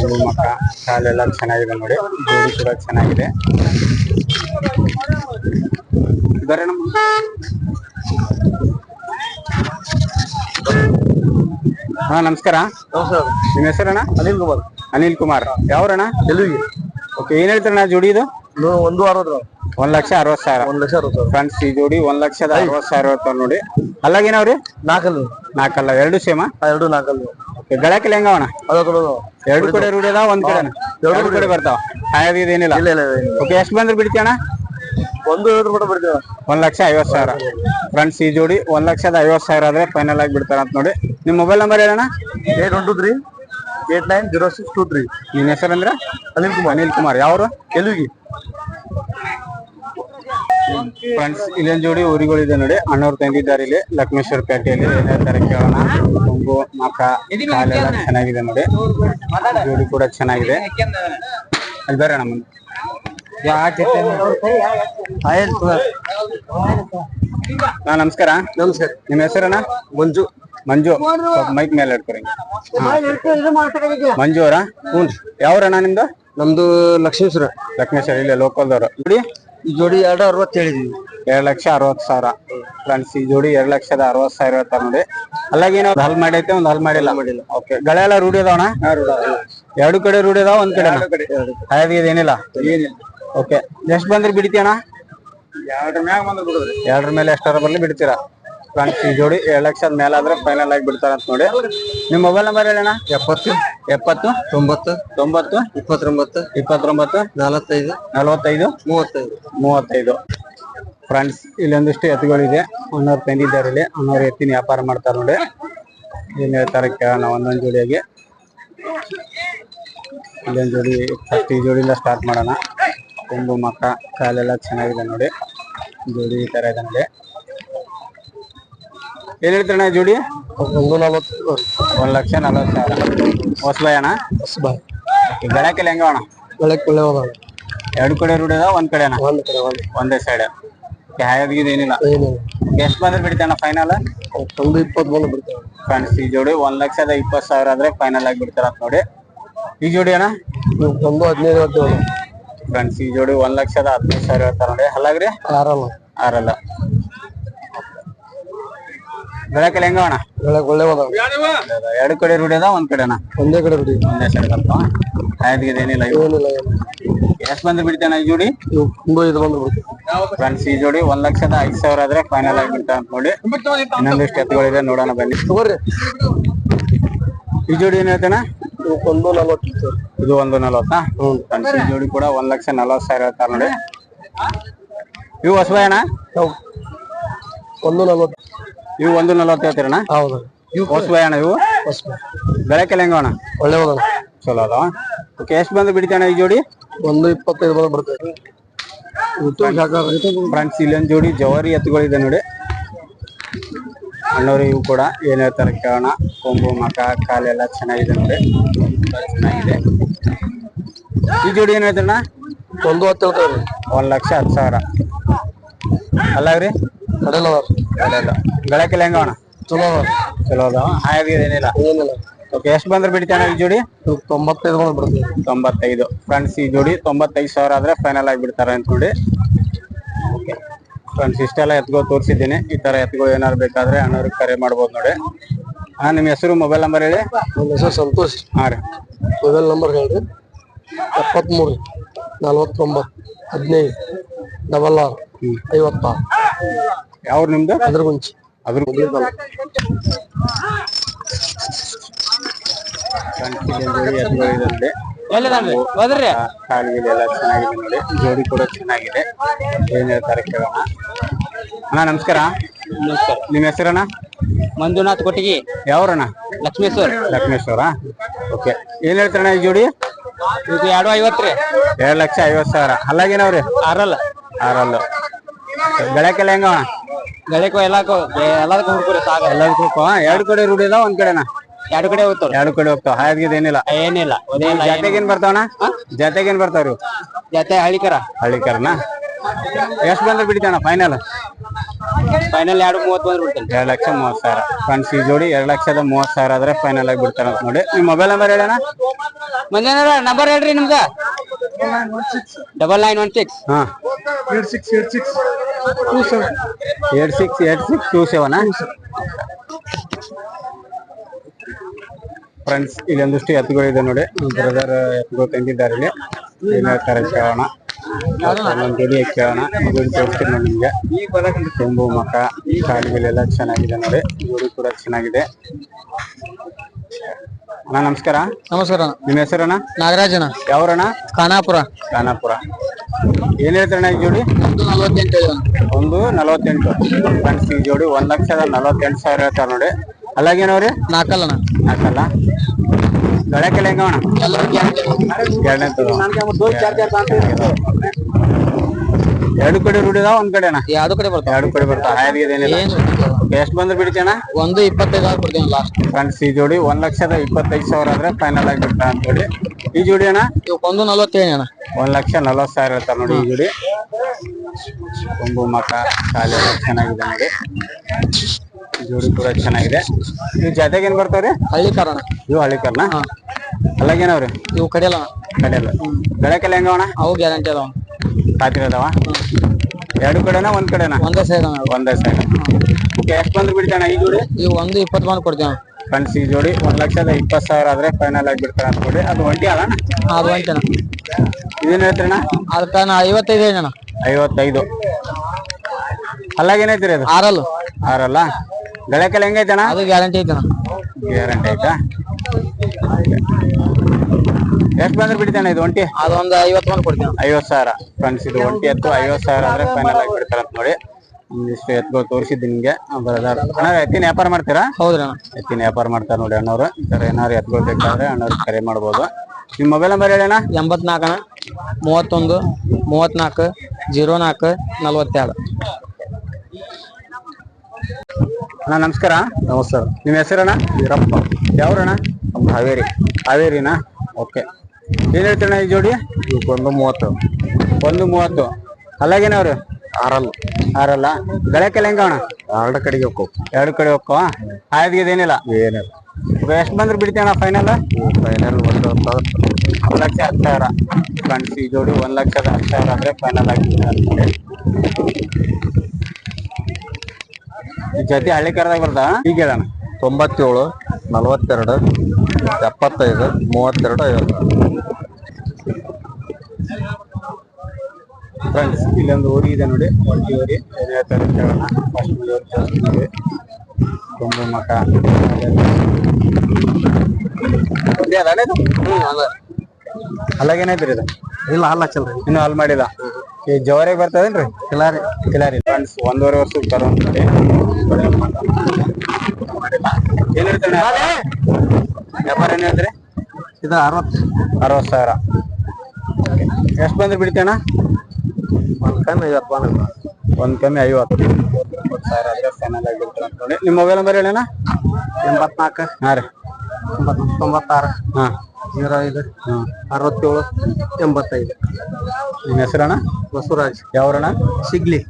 ಒಂದು ಮಕ್ಕ ಕಾಲೆಲ್ಲ ಚೆನ್ನಾಗಿದೆ ನೋಡಿ. ಜೋಡಿ ಕೂಡ ಚೆನ್ನಾಗಿದೆ. ಇದಾರೆ ನಮ್ಮ ಹಾ ನಮಸ್ಕಾರ. ನಿಮ್ಮ ಹೆಸರಣ್ಣ? ಅನಿಲ್ ಕುಮಾರ್. ಅನಿಲ್ ಕುಮಾರ್. ಯಾವ್ರಣ್ಣ? ಓಕೆ ಏನ್ ಹೇಳ್ತಾರಣ್ಣ ಜೋಡಿ ಇದು? ಒಂದು ಅರವತ್ತು ಒಂದ್ ಲಕ್ಷ ಅರವತ್ ಸಾವಿರ. ಒಂದ್ ಲಕ್ಷ ಅರವತ್ತು ಸಾವಿರ. ಫ್ರೆಂಡ್ಸ್ ಈ ಜೋಡಿ ಒಂದ್ ಲಕ್ಷದ ಅರವತ್ ಸಾವಿರ ಇರ್ತಾವ ನೋಡಿ. ಅಲ್ಲಾಗೇನವ್ರಿ ನಾಲ್ಕಲ್ಲು. ನಾಲ್ಕಲ್ಲ ಎರಡು ಸೇಮ ಎರಡು ನಾಲ್ಕಲ್ಲಿ. ಗಳಕ್ಕೆಲ್ಲ ಹೆಂಗ ಎರಡು ಕಡೆ ರೂಢಿ ಅದಾವ ಒಂದ್ ಕಡೆ ಎರಡು ಕಡೆ ಬರ್ತಾವ. ಹಾಯಾದ ಏನಿಲ್ಲ ಇಲ್ಲ ಇಲ್ಲ ಇಲ್ಲ. ಓಕೆ ಎಷ್ಟು ಬಂದ್ರೆ ಬಿಡ್ತೀಯಣ್ಣ ಒಂದು ಎರಡು ಬಿಡ್ತೀವಿ. ಒಂದ್ ಲಕ್ಷ ಐವತ್ ಸಾವಿರ. ಫ್ರೆಂಡ್ಸ್ ಈ ಜೋಡಿ ಒಂದ್ ಲಕ್ಷದ ಐವತ್ ಸಾವಿರ ಆದ್ರೆ ಫೈನಲ್ ಆಗಿ ಬಿಡ್ತಾರ ಅಂತ ನೋಡಿ. ನಿಮ್ mobile number ಹೇಳಣ್ಣ? Eight one two three eight nine zero six two three. ನಿನ್ ಹೆಸರಂದ್ರ ಅನಿಲ್ ಕುಮಾರ್. ಅನಿಲ್ ಕುಮಾರ್. ಯಾವ್ರು? ಎಲ್ಲಿಗೆ ಫ್ರೆಂಡ್ಸ್ ಇಲ್ಲೊಂದ್ ಜೋಡಿ ಊರಿಗಳಿದೆ ನೋಡಿ. ಅಣ್ಣವ್ರು ತಂದಿದ್ದಾರೆ ಇಲ್ಲಿ. ಲಕ್ಷ್ಮೇಶ್ವರ ಪೇಟೆಯಲ್ಲಿ ಅಲ್ಲಿ ಹೇಳ್ತಾರೆ ಕೇಳೋಣ. ಕೊಂಬು ಮಕ ಕಾಲೆಲ್ಲ ಚೆನ್ನಾಗಿದೆ ನೋಡಿ. ಜೋಡಿ ಕೂಡ ಚೆನ್ನಾಗಿದೆ. ಅಲ್ಲಿ ಬೇರೆ ನಮ್ಮ ಹಾ ನಮಸ್ಕಾರ. ನಮಸ್ಕಾರ. ನಿಮ್ಮ ಹೆಸರಣ್ಣ? ಮಂಜು. ಮಂಜು. ಮೈಕ್ ಮೇಲೆ ಮಂಜು ಅವರ? ಹ್ಞೂ. ಯಾವ್ರಣ್ಣ ನಿಮ್ದು? ನಮ್ದು ಲಕ್ಷ್ಮೇಶ್ವರ. ಲಕ್ಷ್ಮೇಶ್ವರ ಇಲ್ಲೇ ಲೋಕಲ್ದವ್ರು ಜೋಡಿ ಈ ಜೋಡಿ ಎರಡು ಅರವತ್ತು ಹೇಳಿದೀವಿ. ಎರಡ್ ಲಕ್ಷ ಅರವತ್ತು ಸಾವಿರ. ಫ್ರೆಂಡ್ಸ್ ಈ ಜೋಡಿ ಎರಡ್ ಲಕ್ಷದ ಅರವತ್ತು ಸಾವಿರ ಇರತ್ತ ನೋಡಿ. ಅಲ್ಲಾಗ ಏನೋ ಹಲ್ ಮಾಡೈತೆ ಒಂದ್ ಹಲ್ ಮಾಡಿಲ್ಲ. ಮಾಡಿಲ್ಲ ಓಕೆ ಗಳೆ ಎಲ್ಲ ರೂಢಿ ಅದಾವಣ ಎರಡು ಕಡೆ ರೂಢಿ ಅದಾವ ಒಂದ್ ಕಡೆ ಹಾಗಾಗಿ ಏನಿಲ್ಲ? ಓಕೆ ಎಷ್ಟ್ ಬಂದ್ರೆ ಬಿಡ್ತೀಯಣ್ಣ? ಎರಡರ ಮ್ಯಾಗ ಬಂದ್ರೆ ಬಿಡುದ್ರಿ. ಎರಡರ ಮೇಲೆ ಎಷ್ಟಾರ ಬರ್ಲಿ ಬಿಡ್ತೀರಾ? ಫ್ರೆಂಡ್ಸ್ ಈ ಜೋಡಿ ಎರಡ್ ಲಕ್ಷದ ಮೇಲೆ ಆದ್ರೆ ಫೈನಲ್ ಆಗಿ ಬಿಡ್ತಾರ ಅಂತ ನೋಡಿ. ನಿಮ್ ಮೊಬೈಲ್ ನಂಬರ್ ಹೇಳಣ್ಣ? ಎಪ್ಪತ್ತು ಎಪ್ಪತ್ತು ತೊಂಬತ್ತು ತೊಂಬತ್ತು ಇಪ್ಪತ್ತೊಂಬತ್ತು ಇಪ್ಪತ್ತೊಂಬತ್ತು ನಲವತ್ತೈದು ನಲವತ್ತೈದು ಮೂವತ್ತೈದು. ಮೂವತ್ತೈದು. ಫ್ರೆಂಡ್ಸ್ ಇಲ್ಲೊಂದಿಷ್ಟು ಎತ್ತುಗಳಿದೆ. ಅನ್ನೋರು ತಂದಿದ್ದಾರೆ ಇಲ್ಲಿ. ಅನ್ನೋರು ಎತ್ತಿನ ವ್ಯಾಪಾರ ಮಾಡ್ತಾರೆ ನೋಡಿ. ಏನ್ ಹೇಳ್ತಾರೆ ಕೇಳೋಣ ಒಂದೊಂದು ಜೋಡಿಯಾಗಿ. ಇಲ್ಲೊಂದ್ ಜೋಡಿ ಫಸ್ಟ್ ಈ ಜೋಡಿಯಿಂದ ಸ್ಟಾರ್ಟ್ ಮಾಡೋಣ. ತುಂಬ ಮಕ್ಕ ಕಾಲೆಲ್ಲ ಚೆನ್ನಾಗಿದೆ ನೋಡಿ. ಜೋಡಿ ಈ ತರ ಇದೆ ನೋಡಿ. ಏನ್ ಹೇಳ್ತಾರಣ್ಣ ಜೋಡಿ? ಒಂದು ನಲವತ್ತು. ಒಂದ್ ಲಕ್ಷ ನಲವತ್ತು ಸಾವಿರ. ಹೊಸಬಾಯ್ ಅಣ್ಣ ಬಾಯ್. ಬೆಳಕಲ್ಲಿ ಹೆಂಗ ಅಣ್ಣ? ಒಳ್ಳೆ ಹೋದ ಎರಡು ಕಡೆ ರೂಢಿ ಅದಾವ ಒಂದ್ ಕಡೆನಾ? ಒಂದು ಕಡೆ ಒಂದು ಒಂದೇ ಸೈಡ್ ಏನಿಲ್ಲ. ಎಷ್ಟ್ ಎಷ್ಟು ಬಂದ್ರೆ ಬಿಡ್ತಾನ ಫೈನಲ್ ಒಂದು ಇಪ್ಪತ್ತು ಬಂದು ಬಿಡ್ತೇವೆ. ಫ್ರೆಂಡ್ಸ್ ಈ ಜೋಡಿ ಒಂದ್ ಲಕ್ಷದ ಇಪ್ಪತ್ತು ಸಾವಿರ ಆದ್ರೆ ಫೈನಲ್ ಆಗಿ ಬಿಡ್ತಾರ ಅಂತ ನೋಡಿ. ಈ ಜೋಡಿ ಅಣ್ಣ? ಒಂದು ಹದಿನೈದು ಹೇಳ್ತೇವೆ ಫ್ರೆಂಡ್ಸ್ ಈ ಜೋಡಿ ಒಂದ್ ಲಕ್ಷದ ಹದಿನೈದು ಸಾವಿರ ಹೇಳ್ತಾರ ನೋಡಿ. ಹಲ್ಲಾಗ್ರಿ ಆರಲ್ಲ. ಆರಲ್ಲ. ಬೆಳಕೆಲ್ಲ ಹೆಂಗ ಅಣ್ಣ? ಬೆಳಕ್ ಒಳ್ಳೆ ಹೋದ ಎರಡು ಕಡೆ ರೂಢಿ ಅದ ಒಂದ್ ಕಡೆ ಒಂದೇ ಕಡೆ ರೂಢಿ. ಒಂದೇ ಸೈಡ್ ಹಾಯಾದಿಗಿದೆ ಏನಿಲ್ಲ ಎಷ್ಟು ಬಂದ್ರೆ ಬಿಡ್ತಾನ ಈ ಜೋಡಿ? ಇದು ಬಂದು ಫ್ರೆಂಡ್ಸ್ ಈ ಜೋಡಿ ಒಂದ್ ಲಕ್ಷದ ಐದ್ ಸಾವಿರ ಆದ್ರೆ ಫೈನಲ್ ಆಗಿ ಬಿಡ್ತಾ ಅಂತ ನೋಡಿ. ಇನ್ನೊಂದಿಷ್ಟು ಎತ್ತುಗಳಿದೆ ನೋಡೋಣ ಬನ್ನಿ. ತಗೋರಿ. ಈ ಜೋಡಿ ಏನ್ ಹೇಳ್ತಾನ ಇವು ಒಂದು ನಲವತ್ತು ಇದು ಒಂದು ನಲ್ವತ್ತಾ? ಫ್ರೆಂಡ್ಸ್ ಈ ಜೋಡಿ ಕೂಡ ಒಂದ್ ಲಕ್ಷ ನಲ್ವತ್ ಸಾವಿರ ಹೇಳ್ತಾರ ನೋಡಿ. ಇವು ಹೊಸಬಾಯಣ್ಣ ಒಂದು ನಲವತ್ತು. ಇವು ಒಂದು ನಲವತ್ತು ಹೇಳ್ತೀರಣ್ಣ? ಹೌದು. ಇವು ಅಣ್ಣ ಇವು? ಬೆಳಕೆಲ್ಲ ಹೆಂಗ ಅಣ್ಣ? ಒಳ್ಳೆ ಹೋದ ಚಲೋ ಅದ ಓಕೆ ಎಷ್ಟು ಬಂದು ಬಿಡ್ತಾನೆ ಈ ಜೋಡಿ? ಒಂದು ಇಪ್ಪತ್ತೈದು ಬಂದು ಸಾಕಾಗೈತೆ ಫ್ರೆಂಡ್ಸ್ ಇಲ್ಲೊಂದು ಜೋಡಿ ಜವಾರಿ ಎತ್ತುಗಳಿದೆ ನೋಡಿ. ಅಣ್ಣವ್ರು ಇವು ಕೂಡ ಏನ್ ಹೇಳ್ತಾರೆ ಕೇಳೋಣ. ಕೊಂಬು ಮಕ ಕಾಲೆಲ್ಲ ಚೆನ್ನಾಗಿದೆ ನೋಡಿ. ಚೆನ್ನಾಗಿದೆ. ಈ ಜೋಡಿ ಏನ್ ಹೇಳ್ತಾರಣ್ಣ? ಒಂದು ಹತ್ತು ಒಂದ್ ಲಕ್ಷ ಹತ್ತು ಸಾವಿರ. ಅಲ್ಲಾಗ್ರಿ ಕಡೆಲ್ಲ ಅಲ್ಲ ಗಳಕ್ಕೆಲ್ಲ ಹೆಂಗ ಅಣ್ಣ? ಚಲೋ ಅದ ಚಲೋ ಏನಿಲ್ಲ? ಓಕೆ ಎಷ್ಟು ಬಂದ್ರೆ ಬಿಡ್ತಾನೆ ಈ ಜೋಡಿ? ತೊಂಬತ್ತೈದು ಬಂದು ಬಿಡ್ತೀವಿ. ತೊಂಬತ್ತೈದು. ಫ್ರೆಂಡ್ಸ್ ಈ ಜೋಡಿ ತೊಂಬತ್ತೈದು ಸಾವಿರ ಆದ್ರೆ ಫೈನಲ್ ಆಗಿ ಬಿಡ್ತಾರೆ ಅಂತ ಓಕೆ ಫ್ರೆಂಡ್ಸ್ ಇಷ್ಟೆಲ್ಲ ಎತ್ಗೋ ತೋರಿಸಿದ್ದೀನಿ. ಈ ತರ ಎತ್ಗೋ ಏನಾರು ಬೇಕಾದ್ರೆ ಅಣ್ಣವ್ರಿಗೆ ಕರೆ ಮಾಡ್ಬೋದು ನೋಡಿ. ಹಾ ನಿಮ್ಮ ಹೆಸರು ಮೊಬೈಲ್ ನಂಬರ್ ಹೇಳಿ? ನನ್ನ ಹೆಸರು ಸಂತೋಷ್. ಹಾ ರೀ. ಮೊಬೈಲ್ ನಂಬರ್ ಹೇಳ್ರಿ. ಎಪ್ಪತ್ಮೂರು ನಲವತ್ತೊಂಬತ್ತು ಹದಿನೈದು ಡಬಲ್ ಆರು ಐವತ್ತಾರು. ಯಾವ್ರು ನಿಮ್ದು? ಅದ್ರ ಗುಂಚಿ ಅದ್ರ ಕಾಲಿಗೆ ಎಲ್ಲ ಚೆನ್ನಾಗಿದೆ ನೋಡಿ. ಜೋಡಿ ಕೂಡ ಚೆನ್ನಾಗಿದೆ. ಏನ್ ಹೇಳ್ತಾರೆ ಕೇಳೋಣ. ಅಣ್ಣ ನಮಸ್ಕಾರ. ನಿಮ್ಮ ಹೆಸರಣ್ಣ? ಮಂಜುನಾಥ್ ಕೊಟ್ಟಿಗೆ. ಯಾವ್ರಣ್ಣ? ಲಕ್ಷ್ಮೇಶ್ವರ್. ಲಕ್ಷ್ಮೇಶ್ವರ. ಓಕೆ. ಏನ್ ಹೇಳ್ತಾರಣ್ಣ ಈ ಜೋಡಿ? ಇದು ಎರಡು ಐವತ್ತು ರೀ. ಎರಡ್ ಲಕ್ಷ ಐವತ್ ಸಾವಿರ. ಅಲ್ಲಾಗೇನವ್ರಿ? ಆರಲ್ಲ. ಆರಲ್ಲ. ಬೆಳಕೆಲ್ಲ ಹೆಂಗ ಗಳಿಕೋ ಎಲ್ಲಕ್ಕೂ ಎಲ್ಲದಕ್ಕೂ ಹುಡುಕರಿ ಸಾಕು. ಎಲ್ಲದಕ್ಕೂ ಹೋಗ್ತಾವ ಎರಡು ಕಡೆ ರೂಢಿ ಇದಾವ ಒಂದ್ ಕಡೆನ? ಎರಡು ಕಡೆ ಹೋಗ್ತಾವ ಎರಡು ಕಡೆ ಹೋಗ್ತಾವ ಹಾದ್ಗಿದ್ ಏನಿಲ್ಲ. ಏನಿಲ್ಲ ಜೊತೆಗೇನ್ ಬರ್ತಾವಣ ಜೊತೆಗೇನ್ ಬರ್ತಾವ್ರಿ? ಜತೆ ಹಳಿಕರ ಹಳ್ಳಿಕರ್ನ? ಎಷ್ಟ್ ಬಂದ್ರೆ ಬಿಡ್ತಾನ ಫೈನಲ್? ಫೈನಲ್ ಎರಡು ಮೂವತ್ತು ಬಂದ್ರೆ ಬಿಡ್ತಾನೆ. ಎರಡು ಲಕ್ಷ ಮೂವತ್ ಸಾವಿರ. ಫ್ರೆಂಡ್ಸ್ ಈ ಜೋಡಿ ಎರಡು ಲಕ್ಷದ ಮೂವತ್ ಸಾವಿರ ಆದ್ರೆ ಫೈನಲ್ ಆಗಿ ಬಿಡ್ತಾರ ಅಂತ ನೋಡಿ. ನಿಮ್ ಮೊಬೈಲ್ ನಂಬರ್ ಹೇಳೋಣ ಮಂಜಾನ ನಂಬರ್ ಹೇಳ್ರಿ ನಿಮ್ದ ಡಬಲ್ ನೈನ್ ಒನ್ ಸಿಕ್ಸ್ ಹಾ. Eight six eight six two seven eight six eight six two seven friends ಇಲ್ಲಿ ಒಂದಿಷ್ಟು ಎತ್ತುಗಳು ಇದೆ ನೋಡಿ. ಬ್ರದರ್ ಎತ್ತುಗಳು ತಂದಿದ್ದಾರೆ ಇಲ್ಲಿ. ಏನ್ ಹೇಳ್ತಾರೆ ಕೇಳೋಣ. ಒಂದೊಂದ್ ಜೋಡಿ ಕೇಳೋಣ. ಜೋಡಿ ತೋರಿಸ್ತೀನಿ ನೋಡಿ ನಿಮ್ಗೆ. ತುಂಬು ಮಕ ಕಾಲುಗಳೆಲ್ಲ ಚೆನ್ನಾಗಿದೆ ನೋಡಿ. ಜೋಡಿ ಕೂಡ ಚೆನ್ನಾಗಿದೆ. ಅಣ್ಣ ನಮಸ್ಕಾರ. ನಮಸ್ಕಾರ ನಿಮ್ಮ ಹೆಸರಣ್ಣ? ನಾಗರಾಜನ ಯಾವ್ರಣ್ಣ? ಖಾನಾಪುರ. ಖಾನಾಪುರ. ಏನ್ ಹೇಳ್ತಾರಣ್ಣ ಈ ಜೋಡಿ? ಒಂದು ನಲವತ್ತೆಂಟು ಫ್ರೆಂಡ್ಸ್ ಈ ಜೋಡಿ ಒಂದ್ ಲಕ್ಷದ ನಲವತ್ತೆಂಟು ಸಾವಿರ ಹೇಳ್ತಾರ ನೋಡಿ. ಅಲ್ಲಾಗೇನವ್ರಿ? ನಾಕಲ್ಲ? ನಾಕಲ್ಲ ಗಳಕ್ಕೆಲ್ಲ ಹೆಂಗವಣ ಎರಡನೇ ಎರಡು ಕಡೆ ರೂಢಿದ ಒಂದ್ ಕಡೆನಾ? ಯಾವ್ದು ಕಡೆ ಬರ್ತಾವ ಎರಡು ಕಡೆ ಬರ್ತಾವ ಎಷ್ಟು ಬಂದ್ರೆ ಬಿಡ್ತೇನ ಒಂದು ಇಪ್ಪತ್ತೈದು ಆಗಿ ಕೊಡ್ತೀನಿ ಲಾಸ್ಟ್ ಫ್ರೆಂಡ್ಸ್ ಈ ಜೋಡಿ ಒಂದ್ ಲಕ್ಷದ ಇಪ್ಪತ್ತೈದು ಸಾವಿರ ಆದ್ರೆ ಫೈನಲ್ ಆಗಿ ಬಿಡ್ತಾ ಅಂತ ಹೇಳಿ. ಈ ಜೋಡಿ ಅಣ್ಣ? ಒಂದು ನಲವತ್ತೇಳು ಅಣ್ಣ. ಒಂದ್ ಲಕ್ಷ ನಲವತ್ತು ಸಾವಿರ ಹೇಳ್ತಾರೆ ನೋಡಿ ಈ ಜೋಡಿ ಕೊಂಬು ಮಕ ಕಾಲು ಚೆನ್ನಾಗಿದೆ ನೋಡಿ. ಈ ಜೋಡಿ ಕೂಡ ಚೆನ್ನಾಗಿದೆ. ಈ ಜಾತ್ಯಾಗ ಏನ್ ಬರ್ತಾವ್ರಿ? ಹಳ್ಳಿ ಕಾರಣ ಇವು ಹಳ್ಳಿಕರ್ನ ಹಾ. ಅಲ್ಲಾಗೇನವ್ರಿ? ಇವು ಕಡಿಯಲ್ಲ. ಕಡೆಯಲ್ಲ. ಬೆಳಕೆಲ್ಲ ಅಣ್ಣ ಅವು ಗ್ಯಾರಂಟಿ ಅದಾವ. ಖಾತ್ರಿ ಅದಾವ? ಎರಡು ಕಡೆನಾ ಒಂದ್ ಕಡೆನಾ? ಒಂದೇ ಸೈಡ್ ಒಂದೇ ಸೈಡ್. ಎಷ್ಟು ಬಂದ್ರೆ ಬಿಡ್ತಾನ ಈ ಜೋಡಿ ಇವು ಒಂದು ಇಪ್ಪತ್ತು ಬಂದು ಕೊಡ್ತೇವೆ. ಫ್ರೆಂಡ್ಸ್ ಈ ಜೋಡಿ. ಒಂದ್ ಲಕ್ಷದ ಇಪ್ಪತ್ತು ಸಾವಿರ ಆದ್ರೆ ಫೈನಲ್ ಆಗಿ ಬಿಡ್ತಾರ ಅಂತ ನೋಡಿ ಅದು ಒಂಟಿ ಅಲ್ಲ ಅದು ಒಂಟೇನ. ಇದೇನ್ ಹೇಳ್ತೀರಣ್ಣ ಅದಕ್ಕೆ ನಾ ಐವತ್ತೈದು ಅಣ್ಣ. ಐವತ್ತೈದು. ಅದು? ಆರಲ್ಲು. ಹೆಂಗೈತೆ ಅಣ್ಣ ಅದು ಗ್ಯಾರಂಟಿ ಐತಣ್ಣ. ಗ್ಯಾರಂಟಿ ಆಯ್ತಾ ಎಷ್ಟು ಬಂದ್ರೆ ಬಿಡ್ತಾನೆ ಇದು ಒಂಟಿ? ಅದೊಂದು ಐವತ್ತು ಕೊಡ್ತೀನಿ ಐವತ್ತು ಐವತ್ ಸಾವಿರ. ಫ್ರೆಂಡ್ಸ್ ಇದು ಒಂಟಿ ಎತ್ತು ಐವತ್ತು ಸಾವಿರ ಆದ್ರೆ ಫೈನಲ್ ಆಗಿ ನೋಡಿ. ಎತ್ತುಗಳು ತೋರಿಸಿದ್ದು ನಿಮಗೆ. ಬ್ರದರ್ ಅಣ್ಣ ಎತ್ತಿನ ವ್ಯಾಪಾರ ಮಾಡ್ತೀರಾ? ಹೌದ್ರಿ ಅಣ್ಣ. ಎತ್ತಿನ ವ್ಯಾಪಾರ ಮಾಡ್ತಾರೆ ನೋಡಿ ಅಣ್ಣವ್ರು. ಈ ತರ ಏನಾದ್ರು ಎತ್ತುಗಳು ಬೇಕಾದ್ರೆ ಅಣ್ಣವ್ರು ಕರೆ ಮಾಡ್ಬೋದು. ನಿಮ್ಮ ಮೊಬೈಲ್ ನಂಬರ್ ಹೇಳಣ್ಣ? ಎಂಬತ್ನಾಲ್ಕು ಅಣ್ಣ ಮೂವತ್ತೊಂದು ಮೂವತ್ನಾಲ್ಕು ಜೀರೋ ನಾಲ್ಕು ನಲ್ವತ್ತೆರಡು. ಅಣ್ಣ ನಮಸ್ಕಾರ. ನಮಸ್ಕಾರ ನಿಮ್ಮ ಹೆಸರಣ್ಣ? ವೀರಪ್ಪ. ಯಾವ್ರಣ್ಣ? ಹಾವೇರಿ. ಹಾವೇರಿನಾ? ಓಕೆ. ಏನು ಹೇಳ್ತೀರಣ್ಣ ಈ ಜೋಡಿ? ಒಂದು ಮೂವತ್ತು. ಒಂದು ಮೂವತ್ತು. ಅಲ್ಲಾಗೇನವ್ರು? ಆರಲ್ಲ. ಆರಲ್ಲ. ಗಳಕ್ಕೆಲ್ಲ ಅಣ್ಣ ಎರಡು ಕಡೆಗೆ ಹೋಗ್ಕೋ ಎರಡು ಕಡೆ ಹೋಗ್ಕೋ. ಆಯ್ದಿದೇನಿಲ್ಲ ಏನಿಲ್ಲ. ಎಷ್ಟು ಬಂದ್ರೆ ಬಿಡ್ತೀಯಣ್ಣ ಫೈನಲ್ ಫೈನಲ್ ಒಂದು ಒಂದು ಲಕ್ಷ ಹತ್ತು ಸಾವಿರ ಈ ಜೋಡಿ ಒಂದು ಲಕ್ಷದ ಹತ್ತು ಸಾವಿರ ಅಂದ್ರೆ ಫೈನಲ್ ಆಗಿ ಈ ಜೊತೆ ಹಳ್ಳಿ ಕರ್ದಾಗ ಬರ್ತಾ ಈಗ ಹೇಳಣ ತೊಂಬತ್ತೇಳು ನಲವತ್ತೆರಡು ಎಪ್ಪತ್ತೈದು ಮೂವತ್ತೆರಡು ಐವತ್ತು. ಫ್ರೆಂಡ್ಸ್ ಇಲ್ಲೊಂದು ಊರಿ ಇದೆ ನೋಡಿ. ಒಂಟಿ ಊರಿ ಏನ್ ಹೇಳ್ತಾರೆ ಕೇಳೋಣ ಫಸ್ಟ್ ಕೊಂಬು ಮಕ ಒಂದೇ ಅದಾನೆ ಇದು? ಅಲ್ಲಾಗೇನೈತ್ರಿ ಇದು? ಇಲ್ಲ ಅಲ್ಲ ಚಲ್ರಿ ಇನ್ನು ಹಾಲ್ ಮಾಡಿದ ಈ ಜವರಿಗೆ ಬರ್ತದೇನ್ರಿ? ಕಿಲಾರಿ. ಕಿಲಾರಿ. ಫ್ರೆಂಡ್ಸ್ ಒಂದೂವರೆ ವರ್ಷಕ್ಕೆ ಏನ್ ಹೇಳ್ತಾನೆ ವ್ಯಾಪಾರ ಏನ್ ಹೇಳ್ತೀರಿ? ಇದು ಅರವತ್ತು. ಅರವತ್ತು ಸಾವಿರ. ಎಷ್ಟು ಬಂದ್ರೆ ಬಿಡ್ತೇಣ ಒಂದು ಕಣ್ಣು ಐವತ್ತು ಬಂದ ಒಂದ್ ಕಮ್ಮಿ ಐವತ್ತು. ಸಾವಿರ ಆದ್ರೆ ಫೈನಲ್ ಆಗಿರ್ತಾರೆ ನಿಮ್ಮ ಮೊಬೈಲ್ ನಂಬರ್ ಹೇಳಣ್ಣ? ಎಂಬತ್ನಾಲ್ಕು. ಹಾ ರೀ. ತೊಂಬತ್ತಾರು. ಹಾ. ಜೀರೋ ಐದು ಹಾ. ಅರವತ್ತೇಳು. ಎಂಬತ್ತೈದು. ನಿಮ್ಮ ಹೆಸರಣ್ಣ? ಬಸವರಾಜ್. ಯಾವ್ರಣ್ಣ? ಸಿಗ್ಲಿ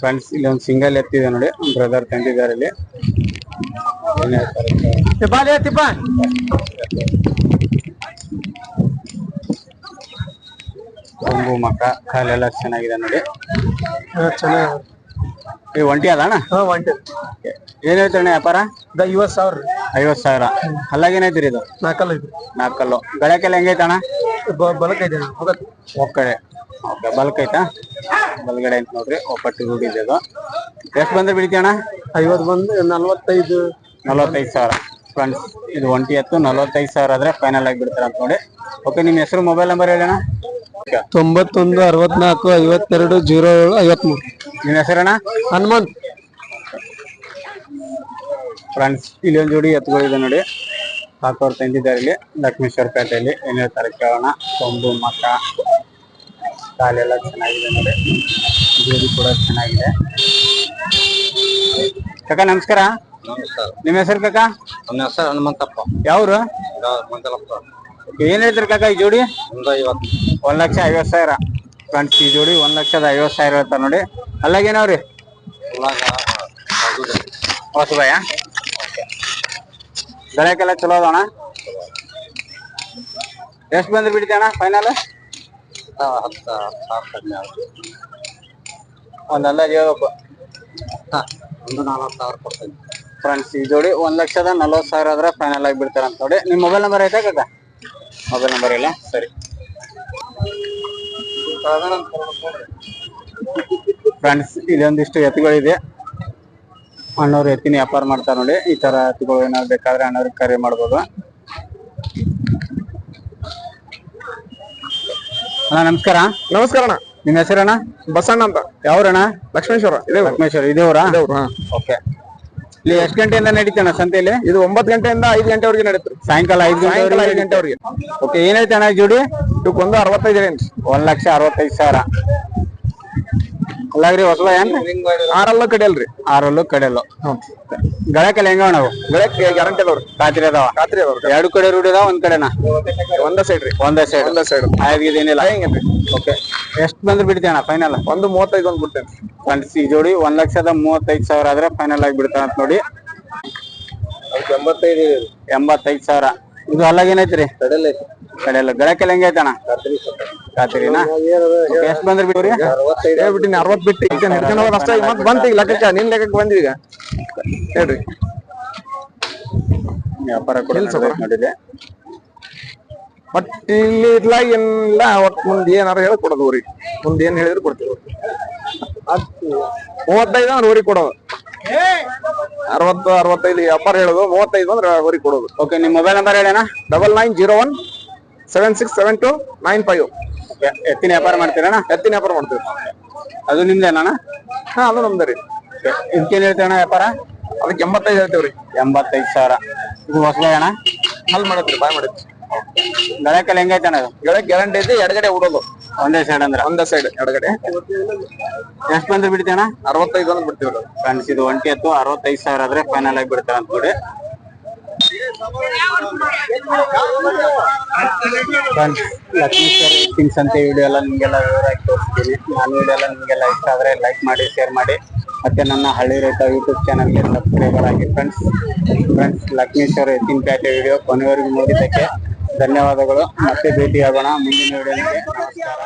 ಫ್ರೆಂಡ್ಸ್ ಇಲ್ಲಿ ಒಂದು ಸಿಂಗಲ್ ಎತ್ತಿದೆ ನೋಡಿ. ಬ್ರದರ್ ತಂದಿದ್ದಾರೆ ಇಲ್ಲಿ. ತಿಪ್ಪ ಹೇಳ್ತಾರೆ? ಕೊಂಬು ಮಕ ಕಾಲೆಲ್ಲ ಚೆನ್ನಾಗಿದೆ ನೋಡಿ. ಚೆನ್ನಾಗಿ ಈ ಒಂಟಿ ಅದ ಅಣ್ಣ ಹಾ ಒಂಟಿ. ಏನ್ ಅಣ್ಣ ವ್ಯಾಪಾರ? ಐವತ್ತು ಸಾವಿರ. ಐವತ್ ಸಾವಿರ. ಅಲ್ಲಾಗೇನೈತಿರಿ ಇದು? ನಾಲ್ಕಲ್ಲ ಐತಿ ನಾಲ್ಕಲ್ಲು. ಗಳಕ್ಕೆಲ್ಲ ಹೆಂಗೈತೆ ಅಣ್ಣ ಬಲಕೈತೆ ಹೋಗತ್ತೆ. ಒಕ್ಕಡೆ. ಓಕೆ ಬಲ್ಕ್ ಐತಾ? ಬಲ್ಗಡೆ ಅಂತ ನೋಡ್ರಿ ಒಪ್ಪಟ್ಟು ರೂಢಿದೆ ಅದು. ಎಷ್ಟು ಬಂದ್ರೆ ಬಿಡ್ತೀಯಣ್ಣ ಐವತ್ತು ಬಂದು ನಲ್ವತ್ತೈದು. ನಲ್ವತ್ತೈದು ಸಾವಿರ. ಫ್ರೆಂಡ್ಸ್ ಇದು ಒಂಟಿ ಎತ್ತು ನಲವತ್ತೈದು ಸಾವಿರ ಆದ್ರೆ ಫೈನಲ್ ಆಗಿ ಬಿಡ್ತಾರೆ ಅಂತ ನೋಡಿ. ಓಕೆ ನಿಮ್ಮ ಹೆಸರು ಮೊಬೈಲ್ ನಂಬರ್ ಹೇಳೋಣ ತೊಂಬತ್ತೊಂದು ಅರವತ್ನಾಲ್ಕು ಐವತ್ತೆರಡು ಜೀರೋ ಏಳು ಐವತ್ಮೂರು. ನಿಮ್ಮ ಹೆಸರಣ್ಣ? ಹನುಮಂತ್. ಫ್ರೆಂಡ್ಸ್ ಇಲ್ಲಿ ಒಂದು ಜೋಡಿ ಎತ್ತುಗಳಿದೆ ನೋಡಿ. ಹಾಕೋರು ತಂದಿದ್ದಾರೆ ಇಲ್ಲಿ. ಲಕ್ಷ್ಮೇಶ್ವರ ಪೇಟೆಯಲ್ಲಿ. ಏನೇ ಹೇಳ್ತಾರೆ ಕೇಳೋಣ. ಕೊಂಬು ಮಕ್ಕ ಕಾಲೆಲ್ಲ ಚೆನ್ನಾಗಿದೆ ನೋಡಿ. ಜೋಡಿ ಕೂಡ ಚೆನ್ನಾಗಿದೆ. ಕಾಕ ನಮಸ್ಕಾರ. ನಿಮ್ಮ ಹೆಸರು ಕಾಕ? ನನ್ನ ಹೆಸರು ಹನುಮಂತಪ್ಪ. ಯಾವ್ರು? ಮಂಗಲಪ್ಪ ಏನ್ ಹೇಳ್ತೀರಿ ಕಾಕ ಈ ಜೋಡಿ? ಒಂದು ಐವತ್ತು ಒಂದ್ ಲಕ್ಷ ಐವತ್ ಸಾವಿರ. ಫ್ರೆಂಡ್ಸ್ ಈ ಜೋಡಿ ಒಂದ್ ಲಕ್ಷದ ಐವತ್ ಸಾವಿರ ಹೇಳ್ತಾರ ನೋಡಿ. ಅಲ್ಲಾಗೇನವ್ರಿ ಹೊಸಬಾಯ ಬೆಳಕೆಲ್ಲ ಚಲೋ ಅದಣ ಎಷ್ಟ್ ಬಂದ್ರೆ ಫೈನಲ್ ಹತ್ತು ಸಾವಿರ ಕಡಿಮೆ ಒಂದ್ ಅಂದಾಜ್ ಹೇಳ್ಬೇಕು. ಒಂದು ನಾಲ್ಕು ಸಾವಿರ ಕೊಡ್ತೀನಿ. ಫ್ರೆಂಡ್ಸ್ ಈ ಜೋಡಿ ಒಂದ್ ಲಕ್ಷದ ನಲ್ವತ್ ಸಾವಿರ ಆದ್ರೆ ಫೈನಲ್ ಆಗಿ ಬಿಡ್ತಾರ ಅಂತ ನೋಡಿ. ನಿಮ್ ಮೊಬೈಲ್ ನಂಬರ್ ಐತೆ ಕಾಕ? ಮೊಬೈಲ್ ನಂಬರ್ ಇಲ್ಲ ಸರಿ. ಫ್ರೆಂಡ್ಸ್ ಇದೊಂದಿಷ್ಟು ಎತ್ತುಗಳಿದೆ. ಅಣ್ಣವ್ರು ಎತ್ತಿನ ವ್ಯಾಪಾರ ಮಾಡ್ತಾರೆ ನೋಡಿ. ಈ ತರ ಎತ್ತುಗಳು ಏನಾದ್ರು ಬೇಕಾದ್ರೆ ಅಣ್ಣವ್ರಿಗೆ ಕರೆ ಮಾಡ್ಬೋದು. ಅಣ್ಣ ನಮಸ್ಕಾರ. ನಮಸ್ಕಾರ ಅಣ್ಣ. ನಿಮ್ಮ ಹೆಸರಣ್ಣ? ಬಸಣ್ಣ ಅಂತ. ಯಾವ್ರಣ್ಣ? ಲಕ್ಷ್ಮೇಶ್ವರ. ಇದೇ ಲಕ್ಷ್ಮೇಶ್ವರ ಇದೇ ಓಕೆ. ಇಲ್ಲಿ ಎಷ್ಟು ಗಂಟೆಯಿಂದ ನಡೀತಾನ ಸಂತೆಯಲ್ಲಿ ಇದು ಒಂಬತ್ತು ಗಂಟೆಯಿಂದ ಐದು ಗಂಟೆವರೆಗೆ ನಡೀತು. ಸಾಯಂಕಾಲ ಐದು ಸಾಯಂಕಾಲ ಐದು ಗಂಟೆವರೆಗೆ. ಓಕೆ ಏನೈತೆ ಅಣ್ಣ ಜೋಡಿ? ಇದಕ್ಕೊಂದು ಅರವತ್ತೈದು ರೇಂಜ್ ಒಂದ್ ಲಕ್ಷ ಅರವತ್ತೈದು ಸಾವಿರ. ಅಲ್ಲಾಗ್ರಿ ಹೊಸದ ಏನ್ರಿ? ಆರಲ್ಲೂ ಕಡಿಯಲ್ರಿ. ಆರಲ್ಲೂ ಕಡಿಯಲ್ಲ. ಗಳಕಲ್ಲಿ ಹೆಂಗ ನಾವು ಗಳಕ್ಕೆ ಗ್ಯಾರಂಟಿ ಅದಾವ್ರಿ. ಖಾತ್ರಿ ಅದಾವ? ಖಾತ್ರಿ ಅದಾವ್ರಿ ಎರಡು ಕಡೆ ರೂಢಿ ಅದಾವ ಒಂದ್ ಕಡೆನಾ? ಒಂದ ಸೈಡ್ ರೀ. ಒಂದೇ ಸೈಡ್ ಒಂದ ಸೈಡ್ ಆಯ್ದು ಏನಿಲ್ಲ. ಹೆಂಗೇನ್ರಿ ಓಕೆ. ಎಷ್ಟು ಬಂದ್ರೆ ಬಿಡ್ತೇನ ಫೈನಲ್ ಒಂದು ಮೂವತ್ತೈದು ಒಂದ್ ಬಿಡ್ತೇನೆ. ಫ್ರೆಂಡ್ಸ್ ಈ ಜೋಡಿ ಒಂದ್ ಲಕ್ಷದ ಮೂವತ್ತೈದು ಸಾವಿರ ಆದ್ರೆ ಫೈನಲ್ ಆಗಿ ಬಿಡ್ತಾನ ಅಂತ ನೋಡಿ. ಎಂಬತ್ತೈದು ಎಂಬತ್ತೈದು ಸಾವಿರ. ಇದು ಅಲ್ಲಾಗ ಏನೈತ್ರಿ ಕಡಲೆ ಕಡೆಯಲ್ಲ ಗಳಕ್ಕೆಲ್ಲ ಹೆಂಗೈತಣ್ಣ ಖಾತ್ರಿನಾ? ಎಷ್ಟು ಬಂದ್ರಿ ಬಿಡ್ರಿ ಹೇಳ್ಬಿಟ್ಟಿನಿ ಅರವತ್ತು ಬಿಟ್ಟು ಈಗ ಹಿಡ್ಕೊಂಡು ಹೋಗೋದು ಅಷ್ಟೇ ಮತ್ತೆ ಬಂತು ಈಗ ಲೆಕ್ಕಕ್ಕೆ. ನಿನ್ ಲೆಕ್ಕಕ್ಕೆ ಬಂದ್ವಿ ಈಗ. ಹೇಳ್ರಿ. ವ್ಯಾಪಾರ ಕೂಡ ನೋಡಿದೆ. ಬಟ್ ಇಲ್ಲಿ ಇಲ್ಲ ಏನಿಲ್ಲ ಒಟ್ ಮುಂದೆ ಏನಾರ ಹೇಳಿ ಕೊಡೋದು ಊರಿಗೆ ಮುಂದೆ ಏನ್ ಹೇಳಿದ್ರು ಕೊಡ್ತೀವಿ. ಮೂವತ್ತೈದು ಅಂದ್ರೆ ಊರಿಗೆ ಕೊಡೋದು. ಅರವತ್ತು ಅರವತ್ತೈದು ವ್ಯಾಪಾರ ಹೇಳೋದು ಮೂವತ್ತೈದು ಅಂದ್ರೆ ಊರಿಗೆ ಕೊಡೋದು. ಓಕೆ ನಿಮ್ಮ mobile number ಹೇಳೇನಾ double nine zero one seven six seven two nine five ಎತ್ತಿನ ವ್ಯಾಪಾರ ಮಾಡ್ತೀರಣ್ಣ ಎತ್ತಿನ ವ್ಯಾಪಾರ ಮಾಡ್ತೀವಿ. ಅದು ನಿಮ್ದೇನಣ್ಣ ಹಾ ಅದು ನಮ್ದು ರೀ. ಇದಕ್ಕೇನು ಹೇಳ್ತೀರಣ್ಣ ವ್ಯಾಪಾರ? ಅದಕ್ಕೆ ಎಂಬತ್ತೈದು ಹೇಳ್ತೇವ್ರಿ ಎಂಬತ್ತೈದು ಸಾವಿರ. ಇದು ಹೊಸಬ ಅಣ್ಣ? ಹಲ್ ಮಾಡತ್ರಿ ಬಾಯ್ ಮಾಡತ್ರಿ ಗಳಕ್ಕೆಲ್ಲ ಹೆಂಗೈತೆ ಅಣ್ಣ ಗೆಳಕ್ ಗ್ಯಾರಂಟಿ ಐತಿ ಎಡಗಡೆ ಉಡೋದು. ಒಂದೇ ಸೈಡ್ ಅಂದ್ರೆ? ಒಂದೇ ಸೈಡ್ ಎಡಗಡೆ. ಎಷ್ಟು ಬಂದ್ರೆ ಬಿಡ್ತೀಯಣ್ಣ? ಅರವತ್ತೈದು ಬಂದು ಬಿಡ್ತೀವಿ ಫ್ರೆಂಡ್ಸ್ ಇದು ಒಂಟಿ ಎತ್ತು ಅರವತ್ತೈದು ಸಾವಿರ ಆದ್ರೆ ಫೈನಲ್ ಆಗಿ ಬಿಡ್ತಾರೆ ಅಂತ ನೋಡಿ ಲಕ್ಷ್ಮೀಶ್ವರ ಥಿಂಗ್ಸ್ ಅಂತ ವಿಡಿಯೋ ಎಲ್ಲ ನಿಮ್ಗೆಲ್ಲ ವಿವರವಾಗಿ ತೋರಿಸ್ತೀನಿ ನಾನು ವಿಡಿಯೋ ಎಲ್ಲ ನಿಮ್ಗೆಲ್ಲ ಇಷ್ಟ ಆದ್ರೆ ಲೈಕ್ ಮಾಡಿ ಶೇರ್ ಮಾಡಿ. ಮತ್ತೆ ನನ್ನ ಹಳ್ಳಿ ರೈತ ಯೂಟ್ಯೂಬ್ ಚಾನಲ್ಗೆ ಸಬ್ಸ್ಕ್ರೈಬರ್ ಆಗಿ ಫ್ರೆಂಡ್ಸ್ ಫ್ರೆಂಡ್ಸ್ ಲಕ್ಷ್ಮೀಶ್ವರ್ ಎತ್ತಿನ ಪ್ಯಾಟೆ ವಿಡಿಯೋ ಕೊನೆವರೆಗೂ ನೋಡಿದ್ದಕ್ಕೆ ಧನ್ಯವಾದಗಳು. ಮತ್ತೆ ಭೇಟಿಯಾಗೋಣ ಮುಂದಿನ ವಿಡಿಯೋನಲ್ಲಿ ನಮಸ್ಕಾರ.